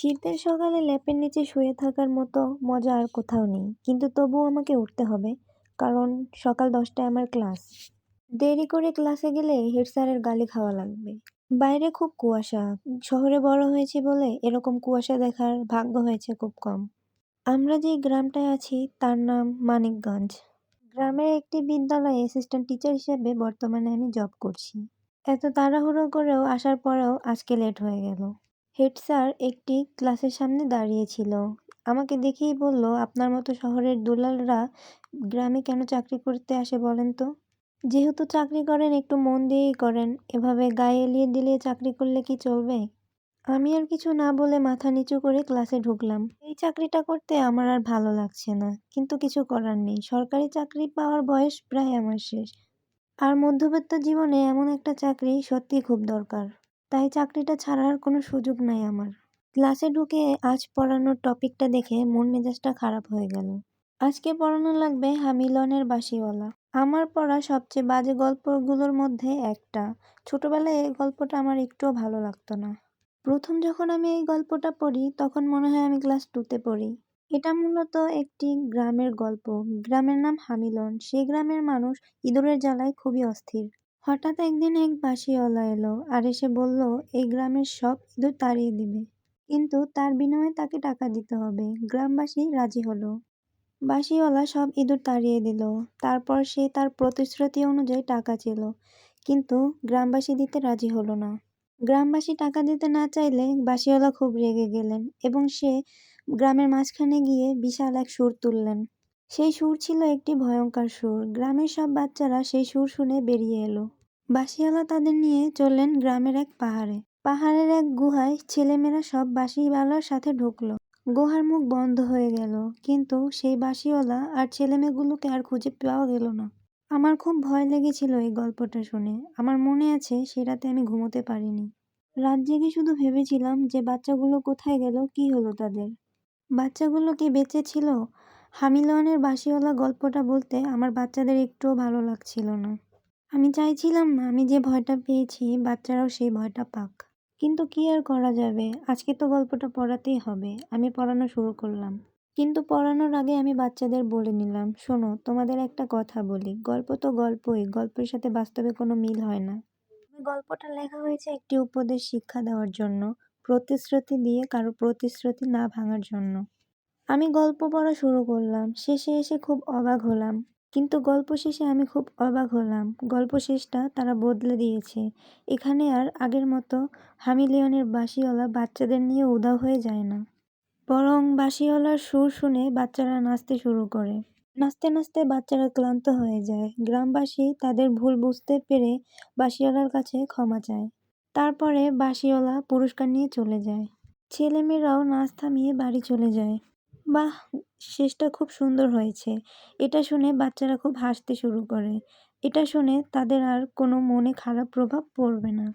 শীতের সকালে ল্যাপের নিচে শুয়ে থাকার মতো মজা আর কোথাও নেই। কিন্তু তবুও আমাকে উঠতে হবে, কারণ সকাল দশটায় আমার ক্লাস। দেরি করে ক্লাসে গেলে হেড স্যারের গালি খাওয়া লাগবে। বাইরে খুব কুয়াশা। শহরে বড় হয়েছি বলে এরকম কুয়াশা দেখার ভাগ্য হয়েছে খুব কম। আমরা যেই গ্রামটায় আছি, তার নাম মানিকগঞ্জ। গ্রামের একটি বিদ্যালয়ে অ্যাসিস্ট্যান্ট টিচার হিসেবে বর্তমানে আমি জব করছি। এত তাড়াহুড়ো করেও আসার পরেও আজকে লেট হয়ে গেল। হেড স্যার একটি ক্লাসের সামনে দাঁড়িয়েছিল। আমাকে দেখেই বলল, আপনার মতো শহরের দুলালরা গ্রামে কেন চাকরি করতে আসে বলেন তো? যেহেতু চাকরি করেন, একটু মন দিয়েই করেন। এভাবে গায়ে এলিয়ে দিলে চাকরি করলে কি চলবে? আমি আর কিছু না বলে মাথা নিচু করে ক্লাসে ঢুকলাম। এই চাকরিটা করতে আমার আর ভালো লাগছে না, কিন্তু কিছু করার নেই। সরকারি চাকরি পাওয়ার বয়স প্রায় আমার শেষ। আর মধ্যবিত্ত জীবনে এমন একটা চাকরি সত্যি খুব দরকার। তাই চাকরিটা ছাড়ার কোনো সুযোগ নাই আমার। ক্লাসে ঢুকে আজ পড়ানোর টপিকটা দেখে মন মেজাজটা খারাপ হয়ে গেল। আজকে পড়ানো লাগবে হামিলনের বাসিওয়ালা আমার পড়া সবচেয়ে বাজে গল্পগুলোর মধ্যে একটা। ছোটবেলায় এই গল্পটা আমার একটুও ভালো লাগতো না। প্রথম যখন আমি এই গল্পটা পড়ি, তখন মনে হয় আমি ক্লাস টুতে পড়ি। এটা মূলত একটি গ্রামের গল্প। গ্রামের নাম হামিলন। সেই গ্রামের মানুষ ইঁদুরের জ্বালায় খুবই অস্থির। হঠাৎ একদিন এক বাঁশিওয়ালা এলো আর এসে বলল, এই গ্রামের সব ইঁদুর তাড়িয়ে দিবে। কিন্তু তার বিনিময়ে তাকে টাকা দিতে হবে গ্রামবাসী রাজি হলো। বাঁশিওয়ালা সব ইঁদুর তাড়িয়ে দিল। তারপর সে তার প্রতিশ্রুতি অনুযায়ী টাকা চেল। কিন্তু গ্রামবাসী দিতে রাজি হলো না। গ্রামবাসী টাকা দিতে না চাইলে বাঁশিওয়ালা খুব রেগে গেলেন এবং সে গ্রামের মাঝখানে গিয়ে বিশাল এক সুর তুললেন। সেই সুর ছিল একটি ভয়ঙ্কর সুর। গ্রামের সব বাচ্চারা সেই সুর শুনে বেরিয়ে এলো। বাঁশিওয়ালা তাদের নিয়ে চললেন গ্রামের এক পাহাড়ে। পাহাড়ের এক গুহায় ছেলেমেয়েরা সব বাঁশিওয়ালার সাথে ঢুকলো। গুহার মুখ বন্ধ হয়ে গেল, কিন্তু সেই বাঁশিওয়ালা আর ছেলেমেয়েগুলোকে আর খুঁজে পাওয়া গেল না। আমার খুব ভয় লেগেছিল এই গল্পটা শুনে। আমার মনে আছে সে রাতে আমি ঘুমোতে পারিনি। রাত জেগে শুধু ভেবেছিলাম যে বাচ্চাগুলো কোথায় গেল, কি হলো তাদের? বাচ্চাগুলো কি বেঁচে ছিল? হামিলনের বাঁশিওয়ালা গল্পটা বলতে আমার বাচ্চাদের একটুও ভালো লাগছিল না। আমি চাইছিলাম না, আমি যে ভয়টা পেয়েছি, বাচ্চারাও সেই ভয়টা পাক। কিন্তু কি আর করা যাবে? আজকে তো গল্পটা পড়াতেই হবে। আমি পড়ানো শুরু করলাম। কিন্তু পড়ানোর আগে আমি বাচ্চাদের বলে নিলাম, শোনো, তোমাদের একটা কথা বলি। গল্প তো গল্পই, গল্পের সাথে বাস্তবে কোনো মিল হয় না। গল্পটা লেখা হয়েছে একটি উপদেশ শিক্ষা দেওয়ার জন্য, প্রতিশ্রুতি দিয়ে কারও প্রতিশ্রুতি না ভাঙার জন্য। আমি গল্প পড়া শুরু করলাম। শেষে এসে খুব অবাক হলাম। কিন্তু গল্প শেষে আমি খুব অবাক হলাম। গল্প শেষটা তারা বদলে দিয়েছে। এখানে আর আগের মতো হামিলিয়নের বাঁশিওয়ালা বাচ্চাদের নিয়ে উদাও হয়ে যায় না। বরং বাঁশিওয়ালার সুর শুনে বাচ্চারা নাচতে শুরু করে। নাচতে নাচতে বাচ্চারা ক্লান্ত হয়ে যায়। গ্রামবাসী তাদের ভুল বুঝতে পেরে বাঁশিওয়ালার কাছে ক্ষমা চায়। তারপরে বাঁশিওয়ালা পুরস্কার নিয়ে চলে যায়। ছেলেমেয়েরাও নাচ থামিয়ে বাড়ি চলে যায়। বাহ! শেষটা খুব সুন্দর হয়েছে। এটা শুনে বাচ্চারা খুব হাসতে শুরু করে। এটা শুনে তাদের আর কোনো মনে খারাপ প্রভাব পড়বে না।